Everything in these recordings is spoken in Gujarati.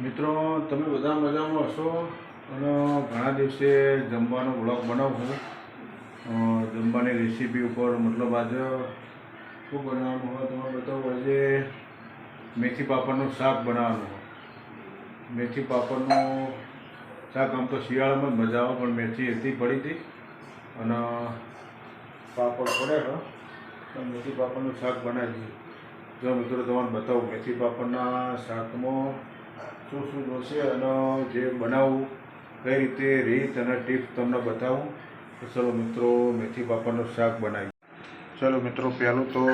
મિત્રો, તમે બધા મજામાં હશો? અને ઘણા દિવસે જમવાનો બ્લોગ બનાવું જમવાની રેસીપી ઉપર મતલબ આજે શું બનાવવાનું હોય તમે બતાવો? આજે મેથી પાપડનું શાક બનાવવાનું મેથી પાપડનું શાક આમ તો શિયાળામાં જ મજા આવે, પણ મેથી એટલી પડી હતી. અને પાપડ પડે છે. તો મેથી પાપડનું શાક બનાવી જો મિત્રો તમારે બતાવું, મેથી પાપડના શાકમાં શું શું જોશે અને જે બનાવવું કઈ રીતે રીત અને ટીપ્સ તમને બતાવું, તો ચલો મિત્રો મેથી પાપડનું શાક બનાવી ચલો મિત્રો, પહેલું તો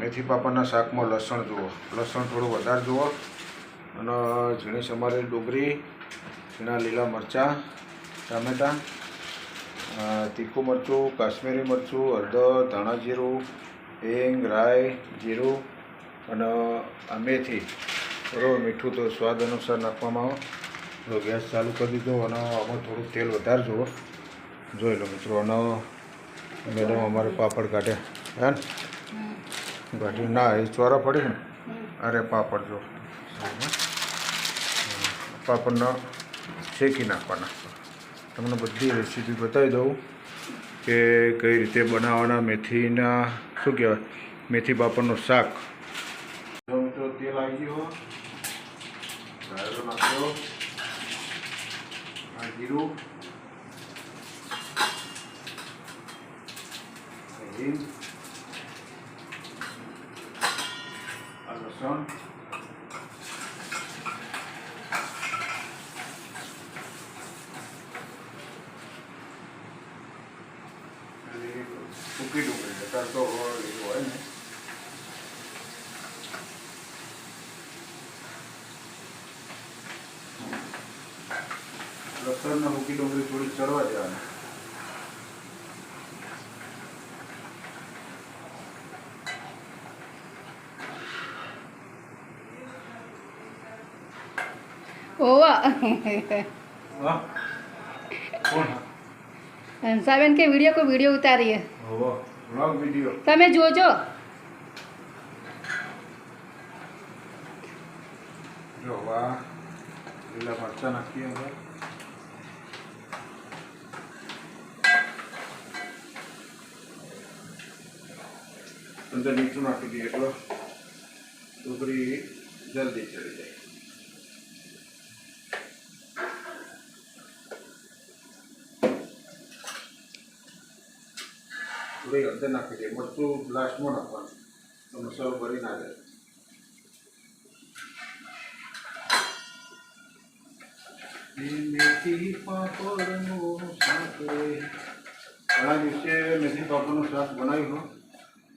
મેથી પાપડના શાકમાં લસણ જુઓ. લસણ થોડું વધારે જુઓ. અને ઝીણી સમારેલી ડુંગળી, ઝીણા લીલા મરચાં, ટામેટાં તીખું મરચું, કાશ્મીરી મરચું હળદર ધાણા જીરું, હિંગ, રાઈ, જીરું અને મેથી. બરોબર મીઠું તો સ્વાદ અનુસાર નાખવામાં આવે. તો ગેસ ચાલુ કરી દીધો અને આમાં થોડું તેલ વધારે જુઓ. જોઈ લો મિત્રો અને મેડમ અમારે પાપડ કાઢ્યા હે ને? કાઢી. ના એ ચોરા પડી ને. અરે પાપડ જો. પાપડના શેકી નાખવાના. તમને બધી રેસીપી બતાવી દઉં કે કઈ રીતે બનાવવાના મેથીના શું કહેવાય? મેથી પાપડનું શાક. મિત્રો તેલ આવી ગયો. ધારો નાખ્યો આ જીરું આ હિંગ આ લસણ અને સૂકી ડુંગળી અત્યારે તો લીલું હોય ને લસણ ને મૂકી ડુંગળી ઓવા હંસાબેન કે વીડિયો કોઈ વીડિયો ઉતારીએ તમે જોજો જો વા લીલા મરચા નાખીએ હવે અંદર મીઠું નાખી દઈએ એટલે ડુંગળી જલ્દી ચડી જાય. થોડી અંદર નાખી દઈએ મરચું લાસ્ટમાં નાખવાનું તો મસાલો ભરી ના જાય. મેથી પાપડનું શાક ઘણા દિવસે મેથી પાપડનો શાક બનાવ્યું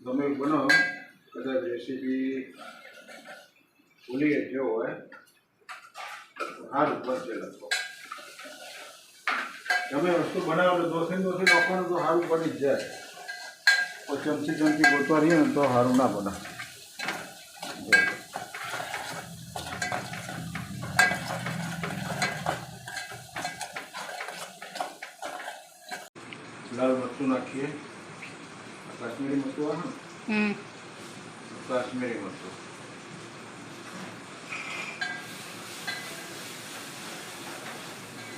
ગમે બનો, કદાચ રેસીપી ભૂલી ગયો હોય હાથ ઉપર છે લખો. તમે વસ્તુ બનાવો તો દોસી દોસે નાખવાનું તો સારું બની જ જાય. પણ ચમચી ચમચી ગોતવા રહીએ ને તો સારું ના બને લાલ મરચું નાખીએ. કાશ્મીરી મરચું આવે ને હમ કાશ્મીરી મરચું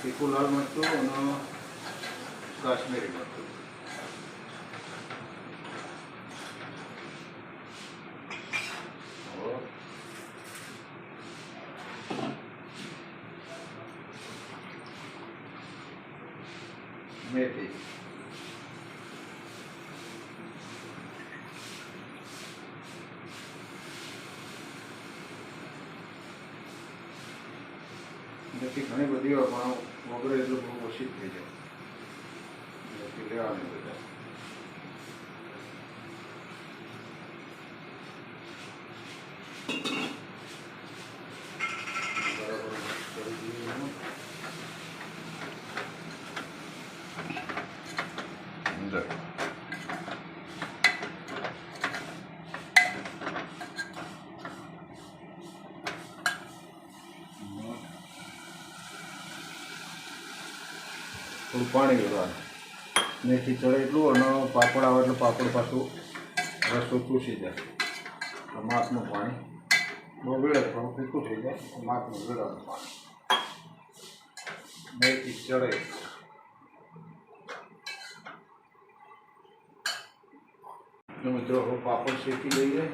તીખું લાલ મરચું અને કાશ્મીરી મરચું હવે મેથી મેથી ઘણી બધી હોય પણ વગર એટલું બહુ ઓછી થઈ જાય. લેવાની બધા બરાબર mix કરી દઈએ એનું. અંદર થોડું પાણી લેવાનું. મેથી ચડે એટલું અને પાપડ આવે એટલે પાપડ પાછું રસો ચૂસી જાય. માપનું પાણી. બહુ વેળે ફીકું થઈ જાય. માપનું વેળાનું પાણી. મેથી ચડે મિત્રો, હવે પાપડ શેકી લઈએ.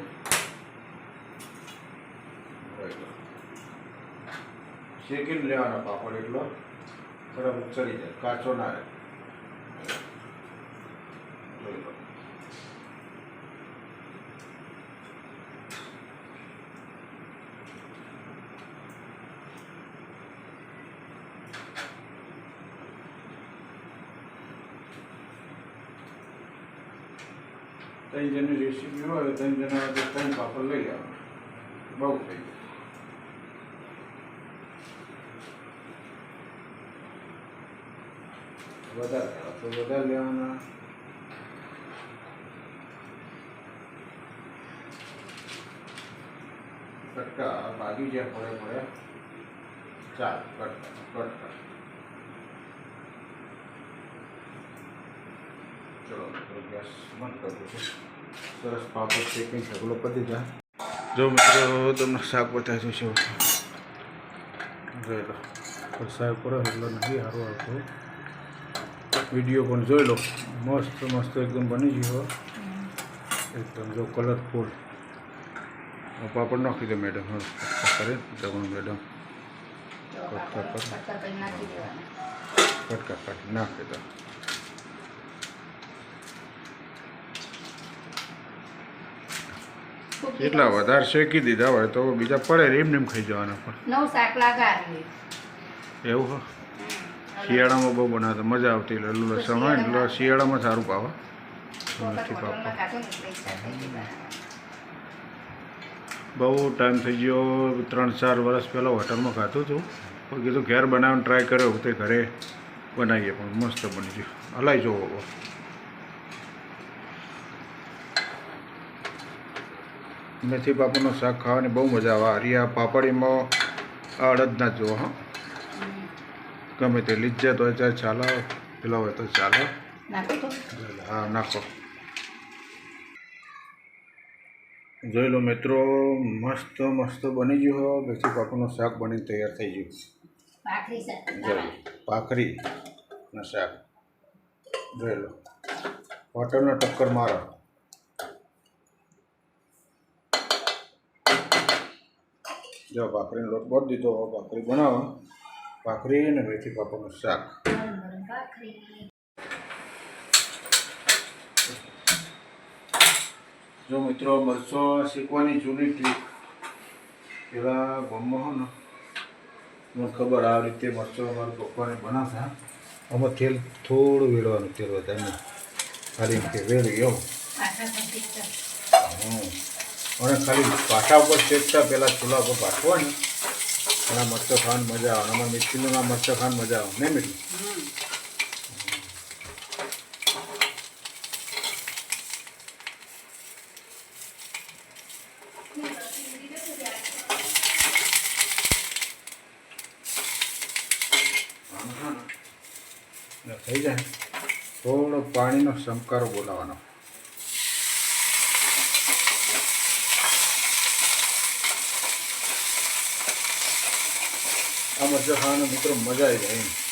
શેકીને લેવાના પાપડ એટલો. બરાબર ચડી જાય, કાચો ના રહે. ત્રણ જણની રેસીપી હોય, ત્રણ તો ત્રણ પાપડ લઈ આવે બહુ થઈ જાય. વધારે લેવા તો વધારે લેવાના કટકા ભાગી જાય પડે પડે ચાલ કટકા કટકા ચલો મિત્રો ગેસ બંધ કરવું છે સરસ પાપડ શેકીને ઢગલો પતી જાય જો મિત્રો તમને શાક બતાવ્યું છે જોઈ લો વરસાદ પડે એટલે નથી સારું આવતું વીડિયો પણ જોઈ લો. મસ્ત મસ્ત એકદમ બની ગયો એકદમ જો કલરફુલ પાપડ નાખી દે મેડમ કરે મેડમ કટકા કટ. કટકા નાખી દો. એટલા વધારે શેકી દીધા હોય તો બીજા પડે ને એમને ખાઈ જવાના પણ. નવ શાક લાગાડવી એવું હો. શિયાળામાં બહુ બનાવતા મજા આવતી લીલું લસણ હોય એટલે શિયાળામાં સારું પાવા નથી બહુ ટાઈમ થઈ ગયો. ત્રણ ચાર વર્ષ પહેલાં હોટલમાં ખાતું હતું. પણ કીધું ઘેર બનાવીને ટ્રાય કર્યો. તે ઘરે બનાવીએ પણ મસ્ત બની ગયું. હલાઈ જોવો. મેથી પાપડનું શાક ખાવાની બહુ મજા આવે. હરિયા પાપડીમાં અડદ ના જુઓ, હા. ગમે તે લિજ્જત હોય ચાहे ચાલો પેલો હોય તો ચાલો હા નાખો જોઈ લો મિત્રો મસ્ત મસ્ત બની ગયું હો બેસી પાકનું શાક બનીને તૈયાર થઈ ગયું લો ભાખરી શાક જોઈ લો હોટલનો ટક્કર મારો જો ભાખરીનો લોટ બોટ દીધો ભાખરી બનાવો ભાખરી અને મેથી પાપડનું શાક. જો મિત્રો બસો શીખવાની જૂની ટ્રીક પેલા ગમમાં હો ને. મને ખબર આ રીતે મરચો મારા પપ્પાને બનાવતા. આમાં તેલ થોડું વેળવાનું તેલ વધારે ખાલી કે વેળી એવું અને ખાલી પાટા ઉપર શેકતા પહેલાં ચૂલા ઉપર પાઠવો ને એના મરચો ખાવાની મજા આવે. અમારા મિસ્ત્રીના મરચો ખાવાની મજા આવે. નહીં મિત્રી? થઈ જાય. થોડો પાણીનો સંકારો બોલાવવાનો. આ મરચાં ખાવાનું મિત્રો મજા આવી જાય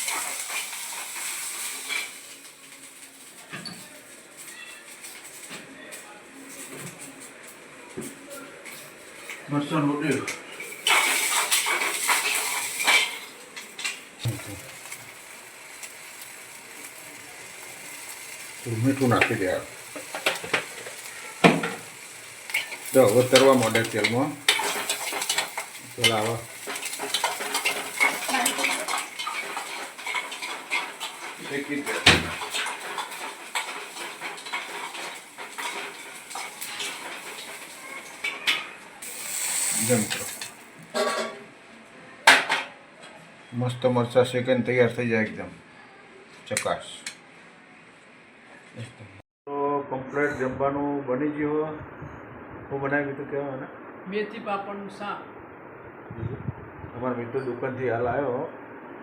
મીઠું નાખી દે જો, હવે તરવા માંડે તેલમાં. પેલા આવા શેકી દે જો મિત્રો મસ્ત મરચા શેકન તૈયાર થઈ જાય એકદમ ચકાશ તો કમ્પ્લેટ જમવાનું બની ગયું હું બનાવ્યું દીધું કહેવાય મેથી પાપડનું શાક અમારા મિત્ર દુકાનથી હાલ આવ્યો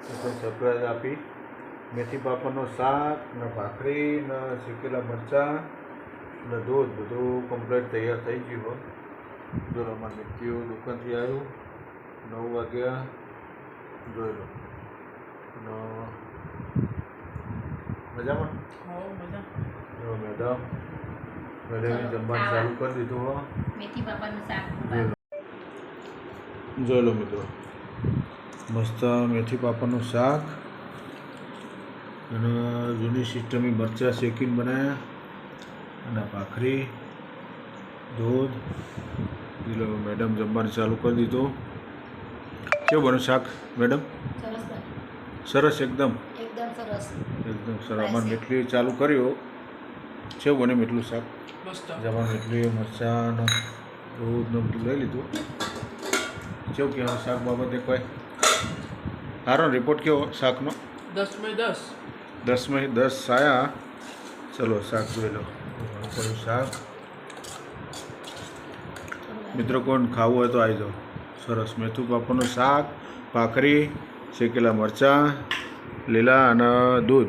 સરપ્રાઈઝ આપી મેથી પાપડનું શાક ને ભાખરી ને શેકેલા મરચાં ને દૂધ. બધું કમ્પ્લીટ તૈયાર થઈ ગયું જો અમારે મિત્રીઓ દુકાનથી આવ્યું. નવ વાગ્યા. જોઈ લો. મજામાં? જો મેડમ મેડમે જમવાનું ચાલુ કરી દીધું હો. જોઈ લો મિત્રો. મસ્ત મેથી પાપડનું શાક. અને જૂની સિસ્ટમની મરચાં શેકીને બનાવ્યા અને ભાખરી દૂધ પેલો મેડમ જમવાનું ચાલુ કરી દીધું. કેવું બન્યું શાક મેડમ? સરસ એકદમ? એકદમ સરસ. એકદમ સરસ. અમારે મીઠલી ચાલુ કર્યો. કેવું બને મીઠલું શાક? જમવાનું જમા મીઠલી મરચાં દૂધનું બધું લઈ લીધું. કેવું કહેવાય શાક બાબતે કોઈ? સારો રિપોર્ટ કેવો શાકનો? દસ મે દસ. દસમાં દસ સાયા. ચલો, શાક જોઈ લો. શાક. મિત્રો, કોણ ખાવું હોય તો આવી જાઓ. સરસ મેથું પાપડનું શાક, ભાખરી, શેકેલા મરચાં, લીલા અને દૂધ.